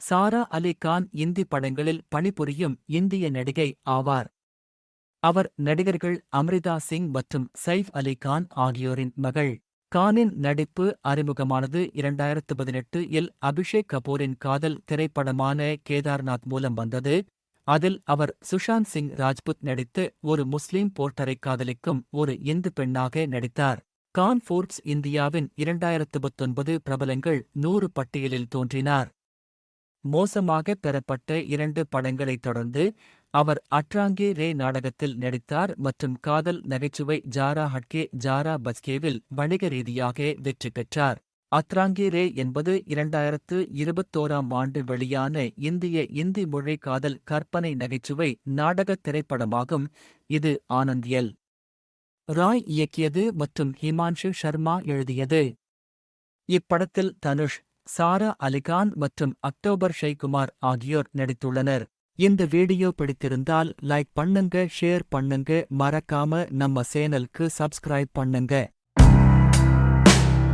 சாரா அலி கான் இந்தி படங்களில் பணிபுரியும் இந்திய நடிகை ஆவார். அவர் நடிகர்கள் அம்ரிதா சிங் மற்றும் சைஃப் அலி கான் ஆகியோரின் மகள். கானின் நடிப்பு அறிமுகமானது இரண்டாயிரத்து பதினெட்டு இல் அபிஷேக் கபூரின் காதல் திரைப்படமான கேதார்நாத் மூலம் வந்தது. அதில் அவர் சுஷாந்த் சிங் ராஜ்புத் நடித்து ஒரு முஸ்லிம் போர்ட்டரை காதலிக்கும் ஒரு இந்து பெண்ணாக நடித்தார். கான் ஃபோர்ப்ஸ் இந்தியாவின் இரண்டாயிரத்து பத்தொன்பது பிரபலங்கள் நூறு பட்டியலில் தோன்றினார். மோசமாக பெறப்பட்ட இரண்டு படங்களைத் தொடர்ந்து அவர் அட்ராங்கே ரே நாடகத்தில் நடித்தார் மற்றும் காதல் நகைச்சுவை ஜாரா ஹட்கே ஜாரா பஸ்கேவில் வணிக ரீதியாக வெற்றி பெற்றார். அத்ராங்கே ரே என்பது இரண்டாயிரத்து இருபத்தோராம் ஆண்டு வெளியான இந்திய இந்தி மொழி காதல் கற்பனை நகைச்சுவை நாடகத் திரைப்படமாகும். இது ஆனந்தியல். ராய் இயக்கியது மற்றும் ஹிமான்ஷு சர்மா எழுதியது. இப்படத்தில் தனுஷ் சாரா அலிகான் மற்றும் அக்டோபர் ஷெய்குமார் ஆகியோர் நடித்துள்ளனர். இந்த வீடியோ பிடித்திருந்தால் லைக் பண்ணுங்க ஷேர் பண்ணுங்க மறக்காம நம்ம சேனலுக்கு சப்ஸ்கிரைப் பண்ணுங்க.